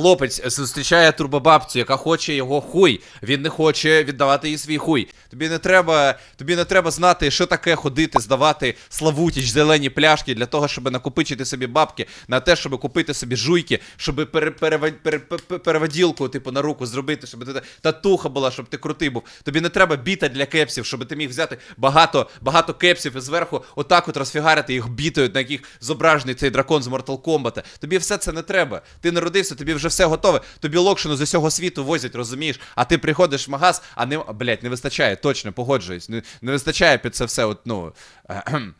Хлопець зустрічає турбобабцю, яка хоче його хуй. Він не хоче віддавати їй свій хуй. Тобі не треба, тобі не треба знати, що таке ходити, здавати славутіч, зелені пляшки для того, щоб накопичити собі бабки на те, щоб купити собі жуйки, щоб пере, типу, на руку зробити, щоб ти татуха була, щоб ти крутий був. Тобі не треба біта для кепсів, щоб ти міг взяти багато, багато кепсів і зверху отак от розфігарити їх бітою, на яких зображений цей дракон з Mortal Kombat. Тобі все це не треба. Ти народився, тобі вже все готове. Тобі локшину з усього світу возять, розумієш? А ти приходиш в магаз, а не блять, не вистачає, точно погоджуюсь. Не, не вистачає під це все. От, ну.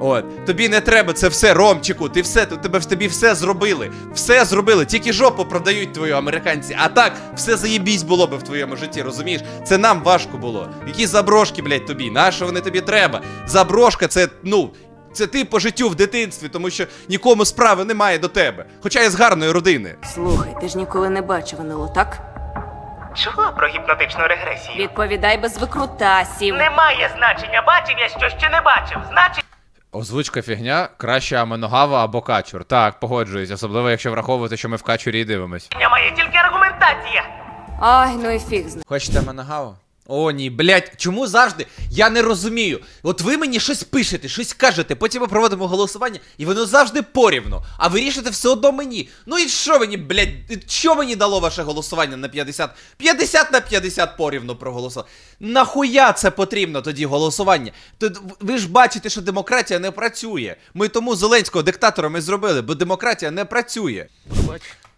От, тобі не треба це все, Ромчику. Ти все, тебе тобі все зробили. Все зробили. Тільки жопу продають твою американці. А так, все заєбісь було би в твоєму житті, розумієш? Це нам важко було. Які заброшки, блядь, тобі? Нащо вони тобі треба? Заброшка це, ну. Це ти по життю в дитинстві, тому що нікому справи немає до тебе. Хоча я з гарної родини. Слухай, ти ж ніколи не бачив НЛО, так? Чого про гіпнотичну регресію? Відповідай без викрутасів. Немає значення, бачив я що ще не бачив. Значить, Озвучка фігня, краще Аменогава або Качур. Так, погоджуюсь, особливо якщо враховувати, що ми в Качурі і дивимось. має тільки аргументація. Ай, ну і фіг з. Хочете Аменогаву? О, ні, блять, чому завжди? Я не розумію. От ви мені щось пишете, щось кажете, потім ми проводимо голосування, і воно завжди порівно. А ви рішите все одно мені. Ну і що мені, блять, що мені дало ваше голосування на 50? 50 на 50 порівну проголосували. Нахуя це потрібно тоді голосування? То ви ж бачите, що демократія не працює. Ми тому Зеленського диктатора ми зробили, бо демократія не працює.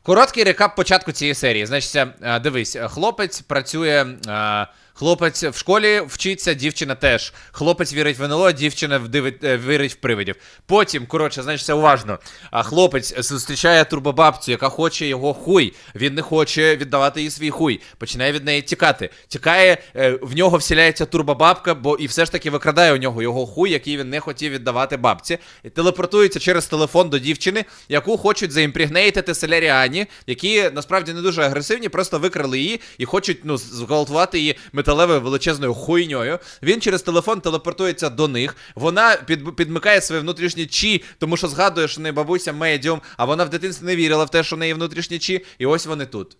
Короткий рекап початку цієї серії. Значить, е, дивись, е, хлопець працює. е, Хлопець в школі вчиться, дівчина теж. Хлопець вірить в НЛО, дівчина вдивить- е, вірить в привидів. Потім, коротше, значить, це уважно. А хлопець зустрічає турбобабцю, яка хоче його хуй. Він не хоче віддавати їй свій хуй. Починає від неї тікати. Тікає, е, в нього всіляється турбобабка, бо і все ж таки викрадає у нього його хуй, який він не хотів віддавати бабці. І телепортується через телефон до дівчини, яку хочуть заімпрігнейтити селяріані, які насправді не дуже агресивні, просто викрали її і хочуть ну, зґвалтувати її металевою величезною хуйньою. Він через телефон телепортується до них. Вона під, підмикає своє внутрішнє чі, тому що згадує, що в неї бабуся медіум, а вона в дитинстві не вірила в те, що в неї внутрішнє чі, і ось вони тут.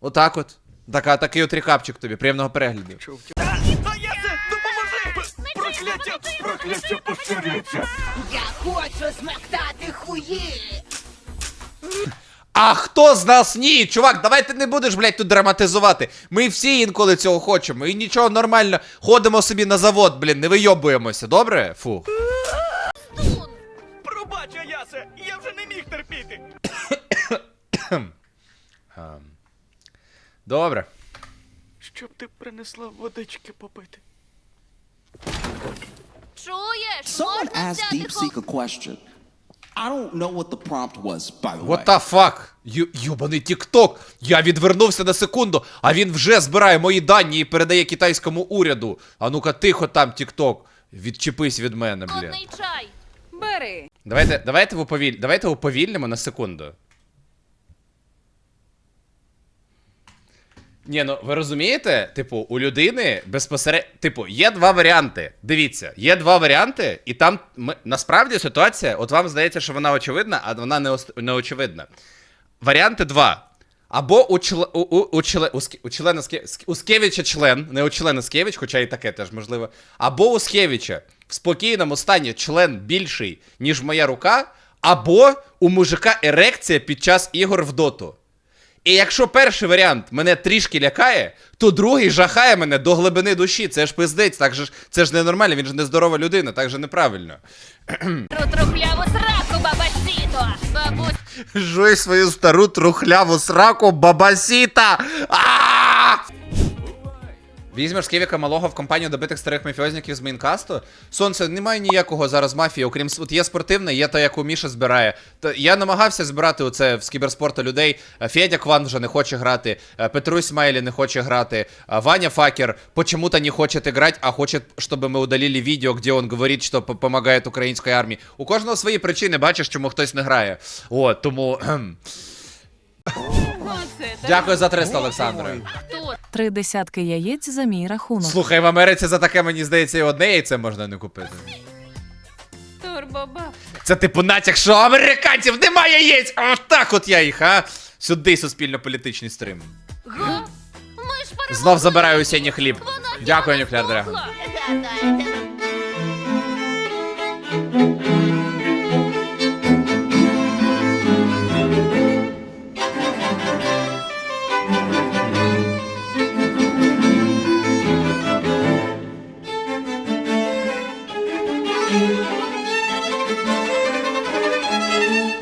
Отак от. Така, такий от рекапчик тобі, приємного перегляду. Я хочу смоктати хуї! А хто з нас ні? Чувак, давай ти не будеш, блядь, тут драматизувати. Ми всі інколи цього хочемо. І нічого нормально. Ходимо собі на завод, блін, не вийобуємося, добре? Фу. Пробач, Аясе, я вже не міг терпіти. Добре. Щоб ти принесла водички попити. Чуєш? Someone Можна asked взяти DeepSeek a question. I don't know what the prompt was, by the What way. the fuck? Ю, юбаний тікток. Я відвернувся на секунду, а він вже збирає мої дані і передає китайському уряду. А ну-ка, тихо там, тікток. Відчепись від мене, блін. холодний чай. Бери. Давайте, давайте, уповіль... давайте уповільнимо на секунду. Ні, ну ви розумієте? Типу, у людини безпосередньо. Типу, є два варіанти. Дивіться, є два варіанти, і там ми... насправді ситуація, от вам здається, що вона очевидна, а вона не, ос- не очевидна. Варіанти два. Або у, чле, у, у, у, чле, у, члена у Скевича член, не у члена Скевич, хоча і таке теж можливо. Або у Скевича в спокійному стані член більший, ніж моя рука, або у мужика ерекція під час ігор в доту. І якщо перший варіант мене трішки лякає, то другий жахає мене до глибини душі. Це ж пиздець, так же ж це ж ненормально, він же нездорова людина, так же неправильно. Тру-трухляву сраку, бабасіто. Бабусь, Жуй свою стару трухляву сраку, бабасіта! А! Візьмеш Кевіка малого в компанію добитих старих мафіозників з мейнкасту. Сонце, немає ніякого зараз мафії, окрім от є спортивне, є та, яку Міша збирає. Та я намагався збирати оце в кіберспорту людей. Е, Федя Кван вже не хоче грати, е, Петрусь Майлі не хоче грати, е, Ваня Факер почему-то не хочет играть, а хочет, чтобы мы удалили видео, где он говорит, що помогает українській армії. У кожного свої причини, бачиш, чому хтось не грає. От, тому. Дякую за 300, Олександре. Три десятки яєць за мій рахунок. Слухай, в Америці за таке, мені здається, і одне яйце можна не купити. Турбобаб. Це типу натяк, що американців немає яєць! Отак от я їх, а! Сюди суспільно-політичний стрим. Га? Ми ж. Знов забираю осінній хліб. Вона Дякую, нас Драгон.